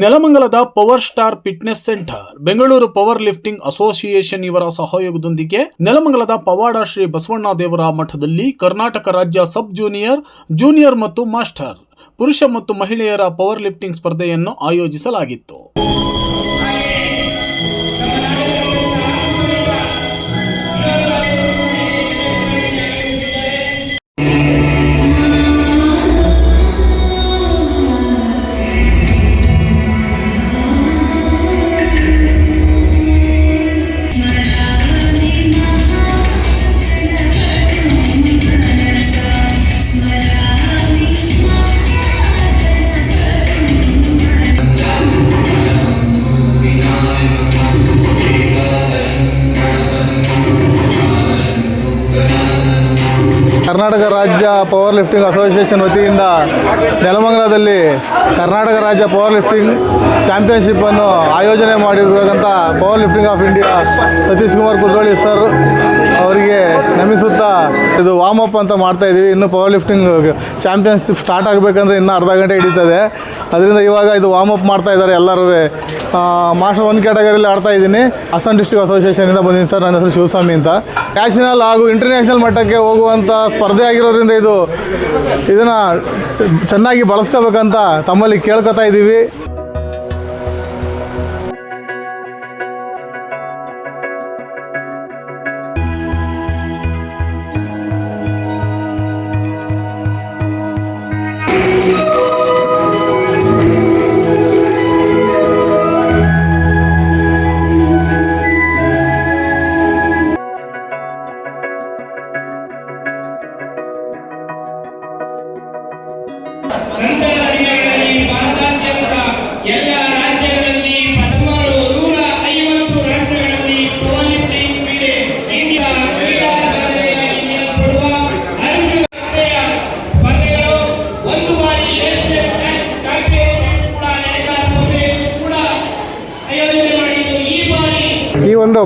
ನೆಲಮಂಗಲದ power star fitness centre, Bengaluru power lifting association ಇವರ ಸಹಯೋಗದೊಂದಿಗೆ ನೆಲಮಂಗಲದ ಪವಾಡ ಶ್ರೀ ಬಸವಣ್ಣ ದೇವರ ಮಠದಲ್ಲಿ ಕರ್ನಾಟಕ ರಾಜ್ಯ ಸಬ್ ಜೂನಿಯರ್ ಜೂನಿಯರ್ ಮತ್ತು ಮಾಸ್ಟರ್, ಪುರುಷ ಮತ್ತು ಮಹಿಳೆಯರ ಪವರ್ ಲಿಫ್ಟಿಂಗ್ ಸ್ಪರ್ಧೆಯನ್ನು ಆಯೋಜಿಸಲಾಗಿತ್ತು. ಕರ್ನಾಟಕ ರಾಜ್ಯ ಪವರ್ ಲಿಫ್ಟಿಂಗ್ ಅಸೋಸಿಯೇಷನ್ ವತಿಯಿಂದ ನೆಲಮಂಗಲದಲ್ಲಿ ಕರ್ನಾಟಕ ರಾಜ್ಯ ಪವರ್ ಲಿಫ್ಟಿಂಗ್ ಚಾಂಪಿಯನ್ಶಿಪ್ಪನ್ನು ಆಯೋಜನೆ ಮಾಡಿರ್ತಕ್ಕಂಥ power lifting of India Satish Kumar Kudroli sir ಅವರಿಗೆ ನಮಿಸುತ್ತಾ ಇದು ವಾರ್ಮ್ ಅಪ್ ಅಂತ ಮಾಡ್ತಾ ಇದ್ದೀವಿ. ಇನ್ನು ಪವರ್ ಲಿಫ್ಟಿಂಗ್ ಚಾಂಪಿಯನ್ಶಿಪ್ ಸ್ಟಾರ್ಟ್ ಆಗಬೇಕಂದ್ರೆ ಇನ್ನೂ ಅರ್ಧ ಗಂಟೆ ಹಿಡಿತದೆ. ಅದರಿಂದ ಇವಾಗ ಇದು ವಾರ್ಮ್ ಅಪ್ ಮಾಡ್ತಾ ಇದ್ದಾರೆ ಎಲ್ಲರೂ. ಮಾಸ್ಟರ್ ಒನ್ ಕ್ಯಾಟಗರಿಯಲ್ಲಿ ಆಡ್ತಾ ಇದ್ದೀನಿ. ಡಿಸ್ಟ್ರಿಕ್ಟ್ ಅಸೋಸಿಯೇಷನಿಂದ ಬಂದಿದ್ದೀನಿ ಸರ್. ನನ್ನ ಹೆಸರು ಶಿವಸ್ವಾಮಿ ಅಂತ. ನ್ಯಾಷನಲ್ ಹಾಗೂ ಇಂಟರ್ನ್ಯಾಷನಲ್ ಮಟ್ಟಕ್ಕೆ ಹೋಗುವಂಥ ಸ್ಪರ್ಧೆ ಆಗಿರೋದ್ರಿಂದ ಇದು ಇದನ್ನು ಚೆನ್ನಾಗಿ ಬಳಸ್ಕೋಬೇಕಂತ ತಮ್ಮಲ್ಲಿ ಕೇಳ್ಕೊತಾ ಇದ್ದೀವಿ.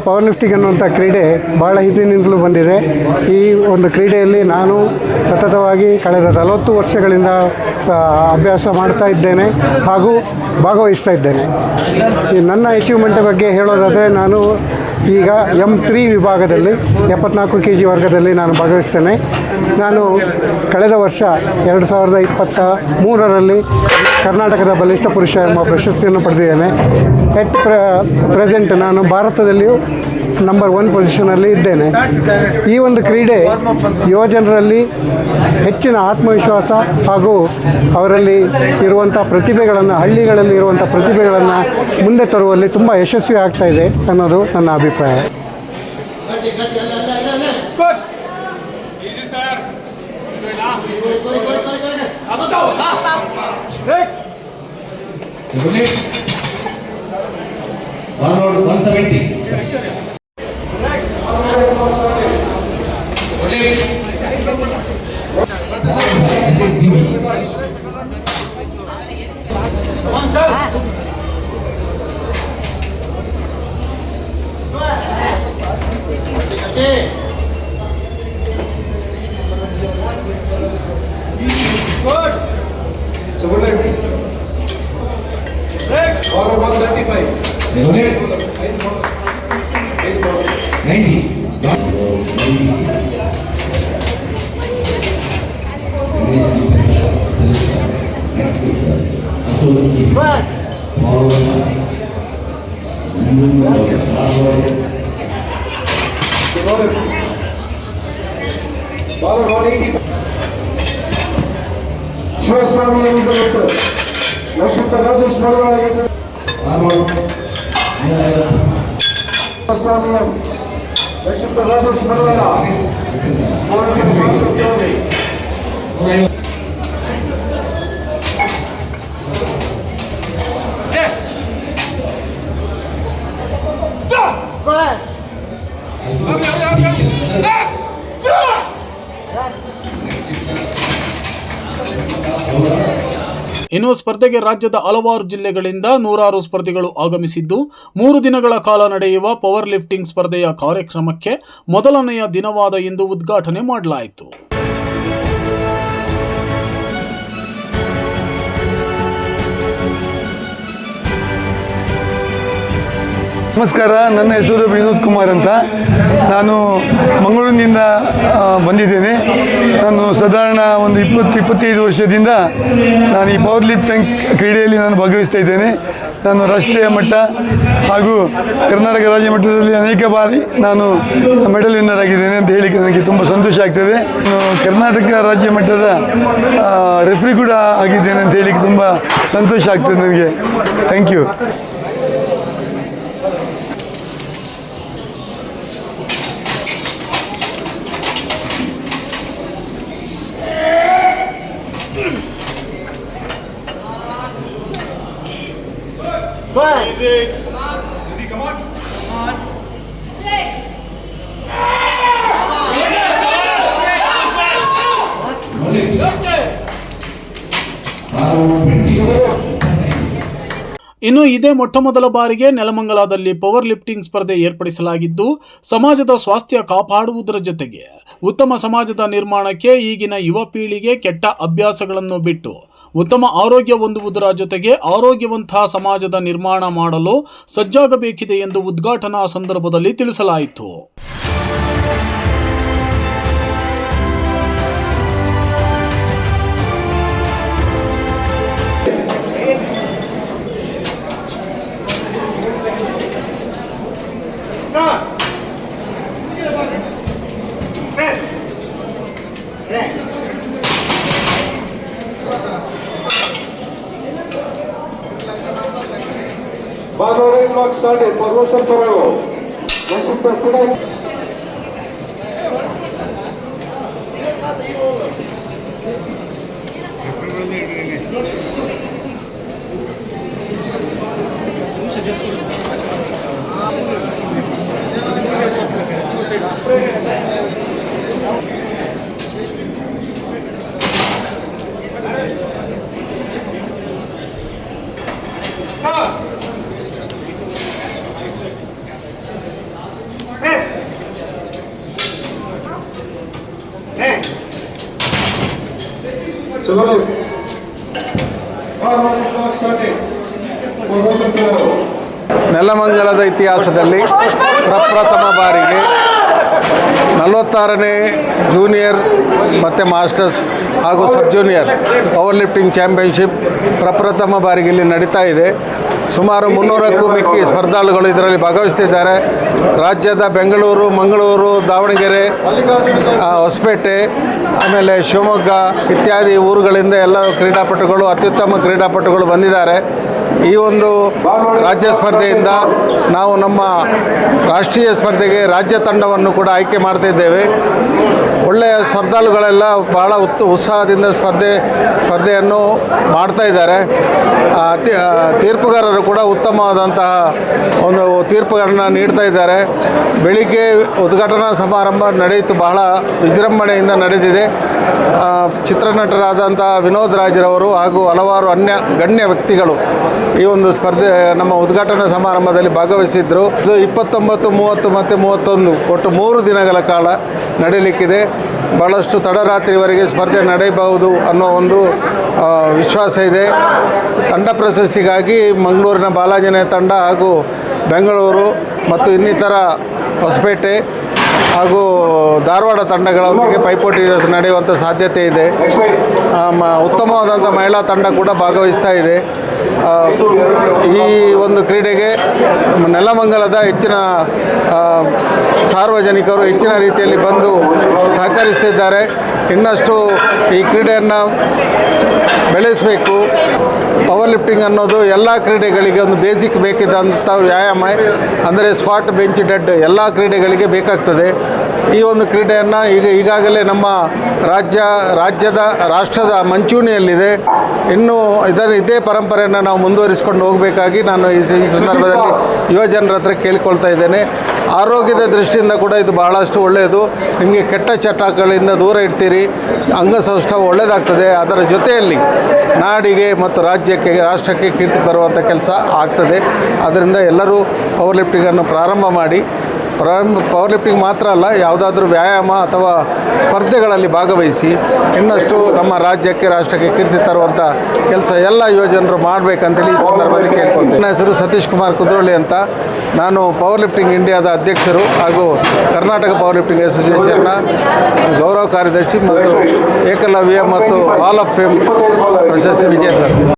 ಪವರ್ ಲಿಫ್ಟಿಂಗ್ ಅನ್ನುವಂಥ ಕ್ರೀಡೆ ಬಹಳ ಹಿಂದಿನಿಂದಲೂ ಬಂದಿದೆ. ಈ ಒಂದು ಕ್ರೀಡೆಯಲ್ಲಿ ನಾನು ಸತತವಾಗಿ ಕಳೆದ ನಲವತ್ತು ವರ್ಷಗಳಿಂದ ಅಭ್ಯಾಸ ಮಾಡ್ತಾ ಇದ್ದೇನೆ ಹಾಗೂ ಭಾಗವಹಿಸ್ತಾ ಇದ್ದೇನೆ. ಈ ನನ್ನ ಅಚೀವ್ಮೆಂಟ್ ಬಗ್ಗೆ ಹೇಳೋದಾದರೆ ನಾನು ಈಗ ಎಂ ತ್ರೀ ವಿಭಾಗದಲ್ಲಿ, ಎಪ್ಪತ್ನಾಲ್ಕು ಕೆ ಜಿ ವರ್ಗದಲ್ಲಿ ನಾನು ಭಾಗವಹಿಸ್ತೇನೆ. ನಾನು ಕಳೆದ ವರ್ಷ ಎರಡು ಸಾವಿರದ ಇಪ್ಪತ್ತ ಮೂರರಲ್ಲಿ ಕರ್ನಾಟಕದ ಬಲಿಷ್ಠ ಪುರುಷ ಎಂಬ ಪ್ರಶಸ್ತಿಯನ್ನು ಪಡೆದಿದ್ದೇನೆ. ಎಟ್ ಪ್ರ ಪ್ರೆಸೆಂಟ್ ನಾನು ಭಾರತದಲ್ಲಿಯೂ ನಂಬರ್ ಒನ್ ಪೊಸಿಷನಲ್ಲಿ ಇದ್ದೇನೆ. ಈ ಒಂದು ಕ್ರೀಡೆ ಯುವಜನರಲ್ಲಿ ಹೆಚ್ಚಿನ ಆತ್ಮವಿಶ್ವಾಸ ಹಾಗೂ ಅವರಲ್ಲಿ ಇರುವಂಥ ಪ್ರತಿಭೆಗಳನ್ನು, ಹಳ್ಳಿಗಳಲ್ಲಿ ಇರುವಂಥ ಪ್ರತಿಭೆಗಳನ್ನು ಮುಂದೆ ತರುವಲ್ಲಿ ತುಂಬ ಯಶಸ್ವಿ ಆಗ್ತಾ ಇದೆ ಅನ್ನೋದು ನನ್ನ ಅಭಿಪ್ರಾಯ. One seventy This is Shivaswamy ಮತ್ತು ನಕ್ಷತ್ರ ರಾಜೇಶ್ ಮಡವಾಳಗೆ ಶಿವಸ್ವಾಮಿ దక్షిణ ప్రధాన స్మరణ ಇನ್ನು ಸ್ಪರ್ಧೆಗೆ ರಾಜ್ಯದ ಹಲವಾರು ಜಿಲ್ಲೆಗಳಿಂದ ನೂರಾರು ಸ್ಪರ್ಧಿಗಳು ಆಗಮಿಸಿದ್ದು, ಮೂರು ದಿನಗಳ ಕಾಲ ನಡೆಯುವ ಪವರ್ ಲಿಫ್ಟಿಂಗ್ ಸ್ಪರ್ಧೆಯ ಕಾರ್ಯಕ್ರಮಕ್ಕೆ ಮೊದಲನೆಯ ದಿನವಾದ ಇಂದು ಉದ್ಘಾಟನೆ ಮಾಡಲಾಯಿತು. ನಮಸ್ಕಾರ, ನನ್ನ ಹೆಸರು ವಿನೋದ್ ಕುಮಾರ್ ಅಂತ. ನಾನು ಮಂಗಳೂರಿನಿಂದ ಬಂದಿದ್ದೇನೆ. ನಾನು ಸಾಧಾರಣ ಒಂದು ಇಪ್ಪತ್ತು, ಇಪ್ಪತ್ತೈದು ವರ್ಷದಿಂದ ನಾನು ಈ ಪವರ್ ಲಿಫ್ಟಿಂಗ್ ಕ್ರೀಡೆಯಲ್ಲಿ ನಾನು ಭಾಗವಹಿಸ್ತಾ ಇದ್ದೇನೆ. ನಾನು ರಾಷ್ಟ್ರೀಯ ಮಟ್ಟ ಹಾಗೂ ಕರ್ನಾಟಕ ರಾಜ್ಯ ಮಟ್ಟದಲ್ಲಿ ಅನೇಕ ಬಾರಿ ನಾನು ಮೆಡಲ್ ವಿನ್ನರ್ ಆಗಿದ್ದೇನೆ ಅಂತ ಹೇಳಿ ನನಗೆ ತುಂಬ ಸಂತೋಷ ಆಗ್ತದೆ. ಕರ್ನಾಟಕ ರಾಜ್ಯ ಮಟ್ಟದ ರೆಫ್ರಿ ಕೂಡ ಆಗಿದ್ದೇನೆ ಅಂತ ಹೇಳಿ ತುಂಬ ಸಂತೋಷ ಆಗ್ತದೆ ನನಗೆ. ಥ್ಯಾಂಕ್ ಯು ಇನ್ನು ಇದೇ ಮೊಟ್ಟ ಮೊದಲ ಬಾರಿಗೆ ನೆಲಮಂಗಲದಲ್ಲಿ ಪವರ್ ಲಿಫ್ಟಿಂಗ್ ಸ್ಪರ್ಧೆ ಏರ್ಪಡಿಸಲಾಗಿದ್ದು, ಸಮಾಜದ ಸ್ವಾಸ್ಥ್ಯ ಕಾಪಾಡುವುದರ ಜೊತೆಗೆ ಉತ್ತಮ ಸಮಾಜದ ನಿರ್ಮಾಣಕ್ಕೆ ಈಗಿನ ಯುವ ಪೀಳಿಗೆ ಕೆಟ್ಟ ಅಭ್ಯಾಸಗಳನ್ನು ಬಿಟ್ಟು ಉತ್ತಮ ಆರೋಗ್ಯ ಹೊಂದುವುದರ ಜೊತೆಗೆ ಆರೋಗ್ಯವಂತ ಸಮಾಜದ ನಿರ್ಮಾಣ ಮಾಡಲು ಸಜ್ಜಾಗಬೇಕಿದೆ ಎಂದು ಉದ್ಘಾಟನಾ ಸಂದರ್ಭದಲ್ಲಿ ತಿಳಿಸಲಾಯಿತು. Secretary Block started, Parvoshan Paravo. Mr. President. ನೆಲಮಂಗಲದ ಇತಿಹಾಸದಲ್ಲಿ ಪ್ರಪ್ರಥಮ ಬಾರಿಗೆ ನಲವತ್ತಾರನೇ ಜೂನಿಯರ್ ಮತ್ತು ಮಾಸ್ಟರ್ಸ್ ಹಾಗೂ sub junior power lifting championship ಪ್ರಪ್ರಥಮ ಬಾರಿಗೆ ಇಲ್ಲಿ ನಡೀತಾ ಇದೆ. ಸುಮಾರು ಮುನ್ನೂರಕ್ಕೂ ಮಿಕ್ಕಿ ಸ್ಪರ್ಧಾಳುಗಳು ಇದರಲ್ಲಿ ಭಾಗವಹಿಸ್ತಿದ್ದಾರೆ. ರಾಜ್ಯದ ಬೆಂಗಳೂರು, ಮಂಗಳೂರು, ದಾವಣಗೆರೆ ಹೊಸಪೇಟೆ, ಆಮೇಲೆ ಶಿವಮೊಗ್ಗ ಇತ್ಯಾದಿ ಊರುಗಳಿಂದ ಎಲ್ಲ ಕ್ರೀಡಾಪಟುಗಳು, ಅತ್ಯುತ್ತಮ ಕ್ರೀಡಾಪಟುಗಳು ಬಂದಿದ್ದಾರೆ. ಈ ಒಂದು ರಾಜ್ಯ ಸ್ಪರ್ಧೆಯಿಂದ ನಾವು ನಮ್ಮ ರಾಷ್ಟ್ರೀಯ ಸ್ಪರ್ಧೆಗೆ ರಾಜ್ಯ ತಂಡವನ್ನು ಕೂಡ ಆಯ್ಕೆ ಮಾಡ್ತಾ ಇದ್ದೇವೆ ಒಳ್ಳೆಯ ಸ್ಪರ್ಧಾಳುಗಳೆಲ್ಲ ಬಹಳ ಉತ್, ಉತ್ಸಾಹದಿಂದ ಸ್ಪರ್ಧೆ, ಸ್ಪರ್ಧೆಯನ್ನು ಮಾಡ್ತಾ ಇದ್ದಾರೆ. ತೀರ್ಪುಗಾರರು ಕೂಡ ಉತ್ತಮವಾದಂತಹ ಒಂದು ತೀರ್ಪುಗಳನ್ನು ನೀಡ್ತಾ ಇದ್ದಾರೆ. ಬೆಳಿಗ್ಗೆ ಉದ್ಘಾಟನಾ ಸಮಾರಂಭ ನಡೆಯಿತು, ಬಹಳ ವಿಜೃಂಭಣೆಯಿಂದ ನಡೆದಿದೆ. ಚಿತ್ರನಟರಾದಂಥ ವಿನೋದ್ ರಾಜ್ರವರು ಹಾಗೂ ಹಲವಾರು ಅನ್ಯ, ಗಣ್ಯ ವ್ಯಕ್ತಿಗಳು ಈ ಒಂದು ಸ್ಪರ್ಧೆ, ನಮ್ಮ ಉದ್ಘಾಟನಾ ಸಮಾರಂಭದಲ್ಲಿ ಭಾಗವಹಿಸಿದ್ದರು ಇದು ಇಪ್ಪತ್ತೊಂಬತ್ತು, ಮೂವತ್ತು ಮತ್ತು ಮೂವತ್ತೊಂದು, ಒಟ್ಟು ಮೂರು ದಿನಗಳ ಕಾಲ ನಡೀಲಿಕ್ಕಿದೆ. ಭಾಳಷ್ಟು ತಡರಾತ್ರಿವರೆಗೆ ಸ್ಪರ್ಧೆ ನಡೆಯಬಹುದು ಅನ್ನೋ ಒಂದು ವಿಶ್ವಾಸ ಇದೆ. ತಂಡ ಪ್ರಶಸ್ತಿಗಾಗಿ ಮಂಗಳೂರಿನ ಬಾಲಾಜನೆ ತಂಡ ಹಾಗೂ ಬೆಂಗಳೂರು ಮತ್ತು ಇನ್ನಿತರ ಹೊಸಪೇಟೆ ಹಾಗೂ ಧಾರವಾಡ ತಂಡಗಳೊಂದಿಗೆ ಪೈಪೋಟಿ ನಡೆಯುವಂಥ ಸಾಧ್ಯತೆ ಇದೆ. ಉತ್ತಮವಾದಂಥ ಮಹಿಳಾ ತಂಡ ಕೂಡ ಭಾಗವಹಿಸ್ತಾ ಇದೆ. ಈ ಒಂದು ಕ್ರೀಡೆಗೆ ನೆಲಮಂಗಲದ ಹೆಚ್ಚಿನ ಸಾರ್ವಜನಿಕರು ಹೆಚ್ಚಿನ ರೀತಿಯಲ್ಲಿ ಬಂದು ಸಹಕರಿಸ್ತಿದ್ದಾರೆ. ಇನ್ನಷ್ಟು ಈ ಕ್ರೀಡೆಯನ್ನು ಬೆಳೆಸಬೇಕು. ಪವರ್ ಲಿಫ್ಟಿಂಗ್ ಅನ್ನೋದು ಎಲ್ಲ ಕ್ರೀಡೆಗಳಿಗೆ ಒಂದು ಬೇಸಿಕ್ ಬೇಕಿದ್ದಂಥ ವ್ಯಾಯಾಮ, ಅಂದರೆ ಸ್ಪಾಟ್, ಬೆಂಚ್, ಡೆಡ್ ಎಲ್ಲ ಕ್ರೀಡೆಗಳಿಗೆ ಬೇಕಾಗ್ತದೆ. ಈ ಒಂದು ಕ್ರೀಡೆಯನ್ನು ಈಗ ಈಗಾಗಲೇ ನಮ್ಮ ರಾಜ್ಯ, ರಾಜ್ಯದ, ರಾಷ್ಟ್ರದ ಮಂಚೂಣಿಯಲ್ಲಿದೆ. ಇನ್ನೂ ಇದರ ಇದೇ ಪರಂಪರೆಯನ್ನು ನಾವು ಮುಂದುವರಿಸಿಕೊಂಡು ಹೋಗಬೇಕಾಗಿ ನಾನು ಈ ಸಂದರ್ಭದಲ್ಲಿ ಯುವಜನರ ಹತ್ರ ಕೇಳಿಕೊಳ್ತಾ ಇದ್ದೇನೆ. ಆರೋಗ್ಯದ ದೃಷ್ಟಿಯಿಂದ ಕೂಡ ಇದು ಬಹಳಷ್ಟು ಒಳ್ಳೆಯದು. ನಿಮಗೆ ಕೆಟ್ಟ ಚಟಗಳಿಂದ ದೂರ ಇಡ್ತೀರಿ ಅಂಗಸೌಷ್ಠವ ಒಳ್ಳೆಯದಾಗ್ತದೆ ಅದರ ಜೊತೆಯಲ್ಲಿ ನಾಡಿಗೆ ಮತ್ತು ರಾಜ್ಯಕ್ಕೆ, ರಾಷ್ಟ್ರಕ್ಕೆ ಕೀರ್ತಿ ಬರುವಂಥ ಕೆಲಸ ಆಗ್ತದೆ. ಅದರಿಂದ ಎಲ್ಲರೂ ಪವರ್ ಲಿಫ್ಟಿಂಗನ್ನು ಪ್ರಾರಂಭ ಮಾಡಿ ಪ್ರಾರಂಭ ಪವರ್ ಲಿಫ್ಟಿಂಗ್ ಮಾತ್ರ ಅಲ್ಲ, ಯಾವುದಾದ್ರೂ ವ್ಯಾಯಾಮ ಅಥವಾ ಸ್ಪರ್ಧೆಗಳಲ್ಲಿ ಭಾಗವಹಿಸಿ ಇನ್ನಷ್ಟು ನಮ್ಮ ರಾಜ್ಯಕ್ಕೆ, ರಾಷ್ಟ್ರಕ್ಕೆ ಕೀರ್ತಿ ತರುವಂಥ ಕೆಲಸ ಎಲ್ಲ ಯುವಜನರು ಮಾಡಬೇಕಂತೇಳಿ ಈ ಸಂದರ್ಭದಲ್ಲಿ ಕೇಳ್ಕೊಳ್ತೀನಿ. ನನ್ನ ಹೆಸರು ಸತೀಶ್ ಕುಮಾರ್ ಕುದ್ರೋಳಿ ಅಂತ. ನಾನು ಪವರ್ ಲಿಫ್ಟಿಂಗ್ ಇಂಡಿಯಾದ ಅಧ್ಯಕ್ಷರು ಹಾಗೂ ಕರ್ನಾಟಕ ಪವರ್ ಲಿಫ್ಟಿಂಗ್ ಅಸೋಸಿಯೇಷನ್ನ ಗೌರವ ಕಾರ್ಯದರ್ಶಿ ಮತ್ತು ಏಕಲವ್ಯ ಮತ್ತು ಆಲ್ ಆಫ್ ಫೇಮ್ ಪ್ರಶಸ್ತಿ ವಿಜೇತರು